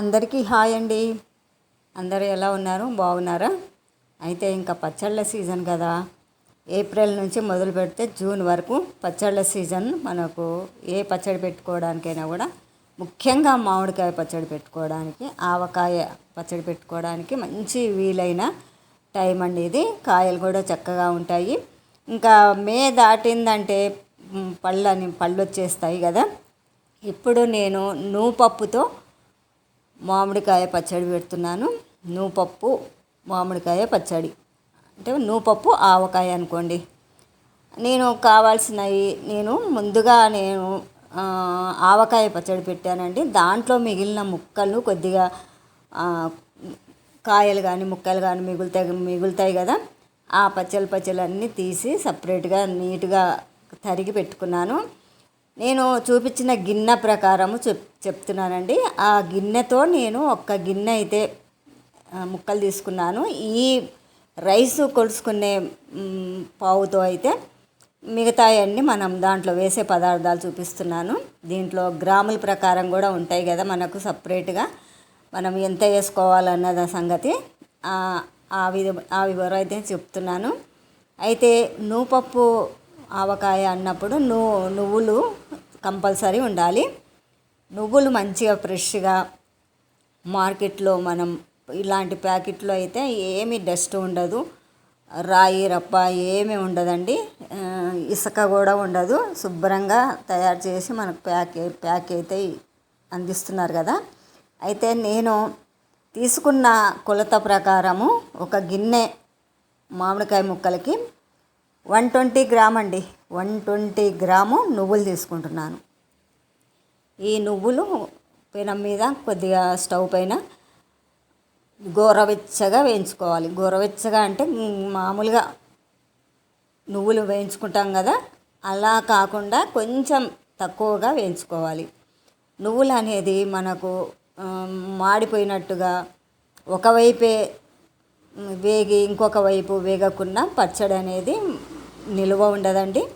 అందరికీ హాయ్ అండి. అందరూ ఎలా ఉన్నారు? బాగున్నారా? అయితే ఇంకా పచ్చళ్ళ సీజన్ కదా. ఏప్రిల్ నుంచి మొదలు పెడితే జూన్ వరకు పచ్చళ్ళ సీజన్. మనకు ఏ పచ్చడి పెట్టుకోవడానికైనా కూడా ముఖ్యంగా మామిడికాయ పచ్చడి పెట్టుకోవడానికి ఆవకాయ పచ్చడి పెట్టుకోవడానికి మంచి వీలైన టైం అండి ఇది. కాయలు కూడా చక్కగా ఉంటాయి. ఇంకా మే దాటిందంటే పళ్ళని పళ్ళు వచ్చేస్తాయి కదా. ఇప్పుడు నేను నూపప్పుతో మామిడికాయ పచ్చడి పెడుతున్నాను. నూపప్పు మామిడికాయ పచ్చడి. అంటే నూపప్పు ఆవకాయ అనుకోండి. నేను కావాల్సినవి నేను ముందుగా నేను ఆవకాయ పచ్చడి పెట్టానండి. దాంట్లో మిగిలిన ముక్కలు కొద్దిగా కాయలు కానీ ముక్కలు కానీ మిగులుతాయి మిగులుతాయి కదా. ఆ పచ్చలు పచ్చలు అన్నీ తీసి సపరేట్గా నీట్గా తరిగి పెట్టుకున్నాను. నేను చూపించిన గిన్నె ప్రకారము చెప్ చెప్తున్నానండి. ఆ గిన్నెతో నేను ఒక్క గిన్నె అయితే ముక్కలు తీసుకున్నాను. ఈ రైస్ కొలుసుకునే పావుతో అయితే మిగతాయన్నీ మనం దాంట్లో వేసే పదార్థాలు చూపిస్తున్నాను. దీంట్లో గ్రాముల ప్రకారం కూడా ఉంటాయి కదా మనకు సపరేట్గా. మనం ఎంత వేసుకోవాలన్నది సంగతి ఆ, ఆ విధ ఆ వివరం అయితే చెప్తున్నాను. అయితే నూపప్పు ఆవకాయ అన్నప్పుడు నువ్వు నువ్వులు కంపల్సరీ ఉండాలి. నువ్వులు మంచిగా ఫ్రెష్గా మార్కెట్లో మనం ఇలాంటి ప్యాకెట్లో అయితే ఏమీ డస్ట్ ఉండదు. రాయి రప్ప ఏమీ ఉండదండి. ఇసుక కూడా ఉండదు. శుభ్రంగా తయారు చేసి మనకు ప్యాక్ ప్యాక్ అయితే అందిస్తున్నారు కదా. అయితే నేను తీసుకున్న కొలత ప్రకారము ఒక గిన్నె మామిడికాయ ముక్కలకి వన్ ట్వంటీ గ్రామ్ అండి. వన్ ట్వంటీ గ్రాము నువ్వులు తీసుకుంటున్నాను. ఈ నువ్వులు పెనం మీద కొద్దిగా స్టవ్ పైన గోరవెచ్చగా వేయించుకోవాలి. గోరవెచ్చగా అంటే మామూలుగా నువ్వులు వేయించుకుంటాం కదా అలా కాకుండా కొంచెం తక్కువగా వేయించుకోవాలి. నువ్వులు అనేది మనకు మాడిపోయినట్టుగా ఒకవైపే వేగి ఇంకొక వైపు వేగకుండా పచ్చడి అనేది నిలువ ఉండదండి.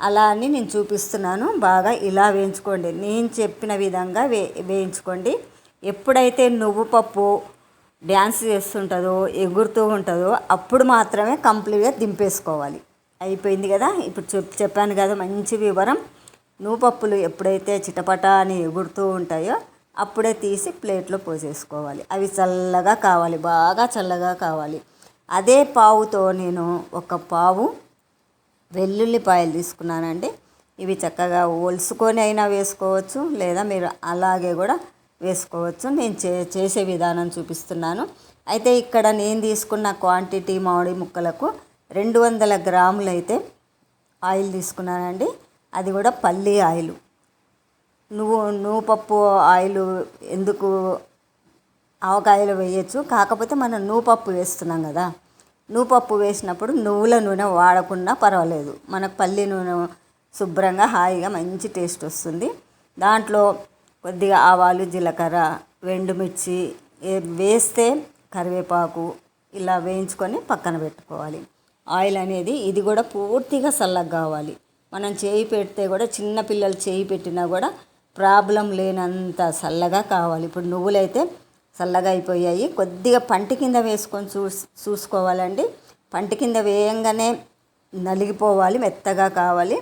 అలా అని నేను చూపిస్తున్నాను. బాగా ఇలా వేయించుకోండి. నేను చెప్పిన విధంగా వే వేయించుకోండి. ఎప్పుడైతే నువ్వు పప్పు డ్యాన్స్ చేస్తుంటుందో ఎగురుతూ ఉంటుందో అప్పుడు మాత్రమే కంప్లీట్గా దింపేసుకోవాలి. అయిపోయింది కదా? ఇప్పుడు చెప్ చెప్పాను కదా మంచి వివరం. నువ్వుపప్పులు ఎప్పుడైతే చిటపట అని ఎగురుతూ ఉంటాయో అప్పుడే తీసి ప్లేట్లో పోసేసుకోవాలి. అవి చల్లగా కావాలి. బాగా చల్లగా కావాలి. అదే పావుతో నేను ఒక పావు వెల్లుల్లిపాయలు తీసుకున్నానండి. ఇవి చక్కగా ఒలుసుకొని అయినా వేసుకోవచ్చు లేదా మీరు అలాగే కూడా వేసుకోవచ్చు. నేను చే చేసే విధానం చూపిస్తున్నాను. అయితే ఇక్కడ నేను తీసుకున్న క్వాంటిటీ మామిడి ముక్కలకు రెండు వందల గ్రాములు అయితే ఆయిల్ తీసుకున్నానండి. అది కూడా పల్లి ఆయిల్. నువ్వు నువ్వు పప్పు ఆయిల్ ఎందుకు ఆవకాయలు వేయచ్చు? కాకపోతే మనం నూపప్పు వేస్తున్నాం కదా. నూపప్పు వేసినప్పుడు నువ్వుల నూనె వాడకుండా పర్వాలేదు. మనకు పల్లి నూనె శుభ్రంగా హాయిగా మంచి టేస్ట్ వస్తుంది. దాంట్లో కొద్దిగా ఆవాలు జీలకర్ర ఎండుమిర్చి వేస్తే కరివేపాకు ఇలా వేయించుకొని పక్కన పెట్టుకోవాలి. ఆయిల్ అనేది ఇది కూడా పూర్తిగా చల్లగా కావాలి. మనం చేయి పెడితే కూడా చిన్న పిల్లలు చేయి పెట్టినా కూడా ప్రాబ్లం లేనంత చల్లగా కావాలి. ఇప్పుడు నువ్వులైతే చల్లగా అయిపోయాయి కొద్దిగా పంటి కింద వేసుకొని చూ చూసుకోవాలండి. పంటి కింద వేయంగానే నలిగిపోవాలి మెత్తగా కావాలి.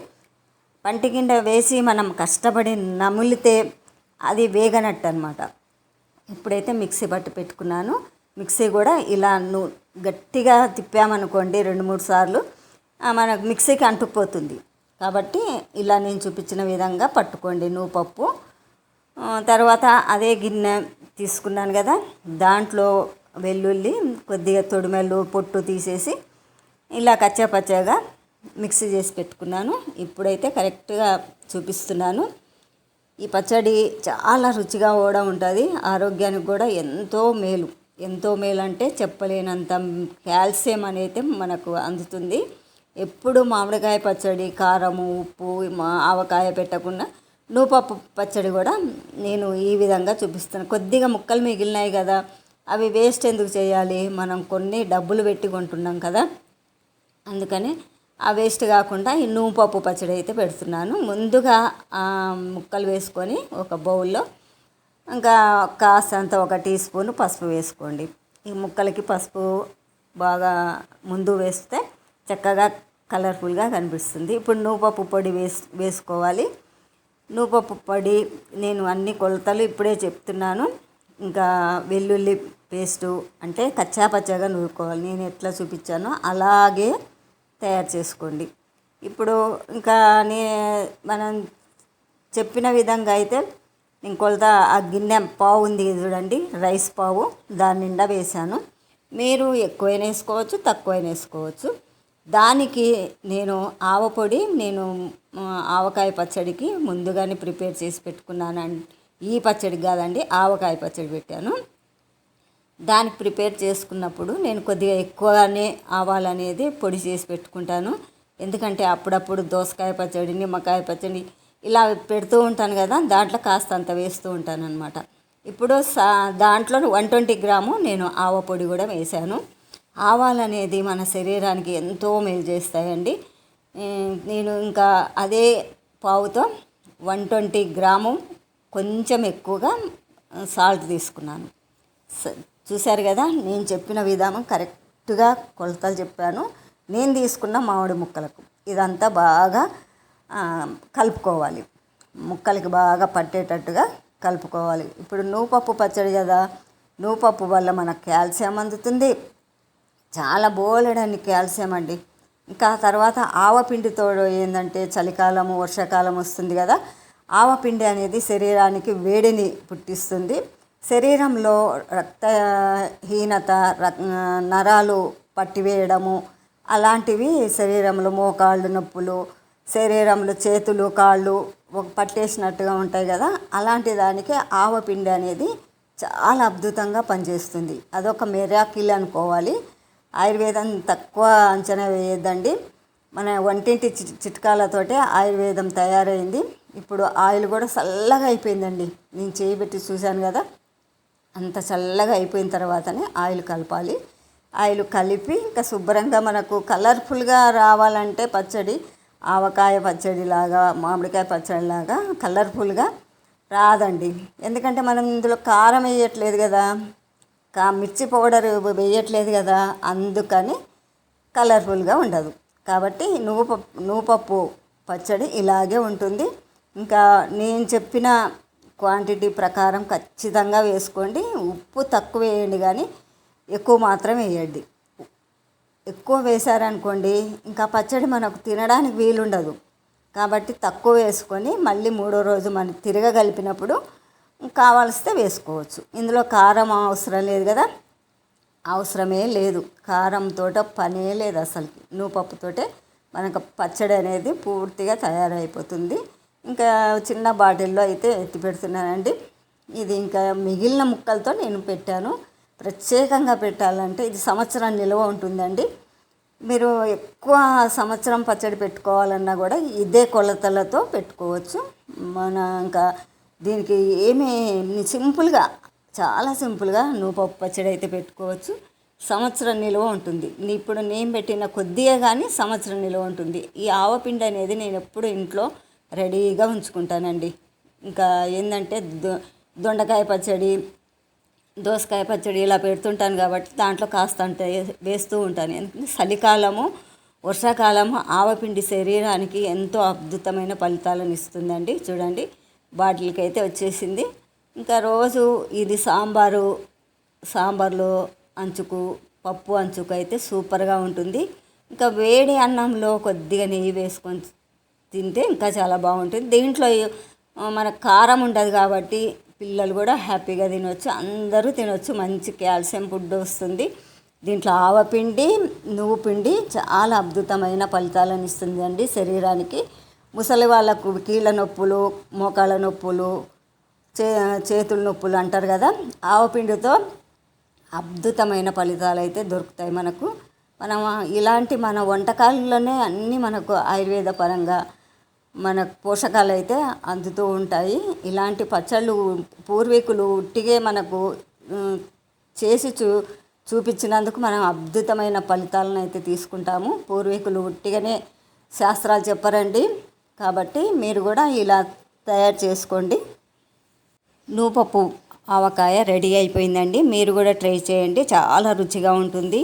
పంటి కింద వేసి మనం కష్టపడి నమిలితే అది వేగనట్టు అనమాట ఇప్పుడైతే మిక్సీ పట్టు పెట్టుకున్నాను మిక్సీ కూడా ఇలా ను గట్టిగా తిప్పామనుకోండి రెండు మూడు సార్లు మనకు మిక్సీకి అంటుకుపోతుంది. కాబట్టి ఇలా నేను చూపించిన విధంగా పట్టుకోండి నువ్వు పప్పు తర్వాత అదే గిన్నె తీసుకున్నాను కదా దాంట్లో వెల్లుల్లి కొద్దిగా తొడిమెల్లు పొట్టు తీసేసి ఇలా కచ్చాపచ్చాగా మిక్సీ చేసి పెట్టుకున్నాను. ఇప్పుడైతే కరెక్ట్గా చూపిస్తున్నాను. ఈ పచ్చడి చాలా రుచిగా కూడా ఉంటుంది. ఆరోగ్యానికి కూడా ఎంతో మేలు. ఎంతో మేలు అంటే చెప్పలేనంత కాల్షియం అనేది మనకు అందుతుంది. ఎప్పుడు మామిడికాయ పచ్చడి కారము ఉప్పు మా ఆవకాయ పెట్టకుండా నూపప్పు పచ్చడి కూడా నేను ఈ విధంగా చూపిస్తాను. కొద్దిగా ముక్కలు మిగిలినాయి కదా అవి వేస్ట్ ఎందుకు చేయాలి? మనం కొన్ని డబ్బులు పెట్టి కొంటున్నాం కదా అందుకని ఆ వేస్ట్ కాకుండా ఈ నువ్వు పప్పు పచ్చడి అయితే పెడుతున్నాను. ముందుగా ముక్కలు వేసుకొని ఒక బౌల్లో ఇంకా కాస్తంత ఒక టీ స్పూన్ పసుపు వేసుకోండి. ఈ ముక్కలకి పసుపు బాగా ముందు వేస్తే చక్కగా కలర్ఫుల్గా కనిపిస్తుంది. ఇప్పుడు నూపప్పు పొడి వేస్ వేసుకోవాలి. నూపప్పు పొడి నేను అన్ని కొలతలు ఇప్పుడే చెప్తున్నాను. ఇంకా వెల్లుల్లి పేస్టు అంటే కచ్చాపచ్చాగా నూరుకోవాలి. నేను ఎట్లా చూపించానో అలాగే తయారు చేసుకోండి. ఇప్పుడు ఇంకా నే మనం చెప్పిన విధంగా అయితే నేను కొలత ఆ గిన్నె పావు ఉంది చూడండి రైస్ పావు దాని నిండా వేసాను మీరు ఎక్కువైనా వేసుకోవచ్చు తక్కువైనా వేసుకోవచ్చు. దానికి నేను ఆవపొడి నేను ఆవకాయ పచ్చడికి ముందుగానే ప్రిపేర్ చేసి పెట్టుకున్నాను ఈ పచ్చడి కాదండి ఆవకాయ పచ్చడి పెట్టాను. దానికి ప్రిపేర్ చేసుకున్నప్పుడు నేను కొద్దిగా ఎక్కువగానే ఆవాలనేది పొడి చేసి పెట్టుకుంటాను. ఎందుకంటే అప్పుడప్పుడు దోసకాయ పచ్చడి నిమ్మకాయ పచ్చడి ఇలా పెడుతూ ఉంటాను కదా దాంట్లో కాస్త అంత వేస్తూ ఉంటాను అనమాట ఇప్పుడు సా దాంట్లో వన్ ట్వంటీ గ్రాము నేను ఆవ పొడి కూడా వేశాను. ఆవాలు అనేది మన శరీరానికి ఎంతో మేలు చేస్తాయండి. నేను ఇంకా అదే పావుతో వన్ ట్వంటీ గ్రాము కొంచెం ఎక్కువగా సాల్ట్ తీసుకున్నాను. చూశారు కదా నేను చెప్పిన విధానం కరెక్ట్గా కొలతలు చెప్పాను. నేను తీసుకున్న మామిడి ముక్కలకు ఇదంతా బాగా కలుపుకోవాలి. ముక్కలకి బాగా పట్టేటట్టుగా కలుపుకోవాలి. ఇప్పుడు నువ్వుపప్పు పచ్చడి కదా నువ్వుపప్పు వల్ల మనకు కాల్షియం అందుతుంది. చాలా బోలెడని కాల్షియం అండి. ఇంకా తర్వాత ఆవపిండితో ఏంటంటే చలికాలము వర్షాకాలం వస్తుంది కదా ఆవపిండి అనేది శరీరానికి వేడిని పుట్టిస్తుంది. శరీరంలో రక్తహీనత నరాలు పట్టివేయడము అలాంటివి శరీరంలో మోకాళ్ళు నొప్పులు శరీరంలో చేతులు కాళ్ళు పట్టేసినట్టుగా ఉంటాయి కదా అలాంటి దానికి ఆవపిండి అనేది చాలా అద్భుతంగా పనిచేస్తుంది. అదొక మెరాకిల్ అనుకోవాలి. ఆయుర్వేదం తక్కువ అంచనా వేయద్దండి. మన వంటింటి చిట్కాలతోటే ఆయుర్వేదం తయారైంది. ఇప్పుడు ఆయిల్ కూడా చల్లగా అయిపోయిందండి. నేను చేయబెట్టి చూశాను కదా. అంత చల్లగా అయిపోయిన తర్వాతనే ఆయిల్ కలపాలి. ఆయిల్ కలిపి ఇంకా శుభ్రంగా మనకు కలర్ఫుల్గా రావాలంటే పచ్చడి ఆవకాయ పచ్చడిలాగా మామిడికాయ పచ్చడిలాగా కలర్ఫుల్గా రాదండి. ఎందుకంటే మనం ఇందులో కారం వేయట్లేదు కదా. మిర్చి పౌడర్ వేయట్లేదు కదా అందుకని కలర్ఫుల్గా ఉండదు. కాబట్టి నువ్వు పప్పు నువ్వు పప్పు పచ్చడి ఇలాగే ఉంటుంది. ఇంకా నేను చెప్పిన క్వాంటిటీ ప్రకారం ఖచ్చితంగా వేసుకోండి. ఉప్పు తక్కువ వేయండి కానీ ఎక్కువ మాత్రం వేయండి. ఎక్కువ వేశారనుకోండి ఇంకా పచ్చడి మనకు తినడానికి వీలుండదు. కాబట్టి తక్కువ వేసుకొని మళ్ళీ మూడో రోజు మనం తిరగగలిపినప్పుడు కావాల్స్తే వేసుకోవచ్చు. ఇందులో కారం అవసరం లేదు కదా? అవసరమే లేదు. కారంతో పనే లేదు అసలు. నూపప్పుతోటే మనకు పచ్చడి అనేది పూర్తిగా తయారైపోతుంది. ఇంకా చిన్న బాటిల్లో అయితే ఎత్తి పెడుతున్నానండి. ఇది ఇంకా మిగిలిన ముక్కలతో నేను పెట్టాను. ప్రత్యేకంగా పెట్టాలంటే ఇది సంవత్సరం నిల్వ ఉంటుందండి. మీరు ఎక్కువ సంవత్సరం పచ్చడి పెట్టుకోవాలన్నా కూడా ఇదే కొలతలతో పెట్టుకోవచ్చు. మన ఇంకా దీనికి ఏమీ సింపుల్గా చాలా సింపుల్గా నువ్వు పప్పు పచ్చడి అయితే పెట్టుకోవచ్చు. సంవత్సరం నిలువ ఉంటుంది. ఇప్పుడు నేను పెట్టిన కొద్దిగా కానీ సంవత్సరం నిలువ ఉంటుంది. ఈ ఆవపిండి అనేది నేను ఎప్పుడు ఇంట్లో రెడీగా ఉంచుకుంటానండి. ఇంకా ఏంటంటే దొండకాయ పచ్చడి దోసకాయ పచ్చడి ఇలా పెడుతుంటాను కాబట్టి దాంట్లో కాస్త అంటే వేస్తూ ఉంటాను. ఎందుకంటే చలికాలము వర్షాకాలము ఆవపిండి శరీరానికి ఎంతో అద్భుతమైన ఫలితాలను ఇస్తుందండి. చూడండి. బాటిల్కి అయితే వచ్చేసింది. ఇంకా రోజు ఇది సాంబారు సాంబార్లో అంచుకు పప్పు అంచుకు అయితే సూపర్గా ఉంటుంది. ఇంకా వేడి అన్నంలో కొద్దిగా నెయ్యి వేసుకొని తింటే ఇంకా చాలా బాగుంటుంది. దీంట్లో మన కారం ఉండదు కాబట్టి పిల్లలు కూడా హ్యాపీగా తినవచ్చు అందరూ తినవచ్చు మంచి కాల్షియం ఫుడ్ వస్తుంది. దీంట్లో ఆవపిండి నువ్వు పిండి చాలా అద్భుతమైన ఫలితాలను ఇస్తుంది అండి శరీరానికి. ముసలి వాళ్ళకు కీళ్ళ నొప్పులు మోకాళ్ళ నొప్పులు చే చేతుల నొప్పులు అంటారు కదా ఆవపిండితో అద్భుతమైన ఫలితాలు అయితే దొరుకుతాయి మనకు. మనం ఇలాంటి మన వంటకాలలోనే అన్నీ మనకు ఆయుర్వేద పరంగా మన పోషకాలు అయితే అందుతూ ఉంటాయి. ఇలాంటి పచ్చళ్ళు పూర్వీకులు ఉట్టిగే మనకు చేసి చూ చూపించినందుకు మనం అద్భుతమైన ఫలితాలను అయితే తీసుకుంటాము. పూర్వీకులు ఉట్టిగానే శాస్త్రాలు చెప్పరండి. కాబట్టి మీరు కూడా ఇలా తయారు చేసుకోండి. నూపప్పు ఆవకాయ రెడీ అయిపోయిందండి. మీరు కూడా ట్రై చేయండి. చాలా రుచిగా ఉంటుంది.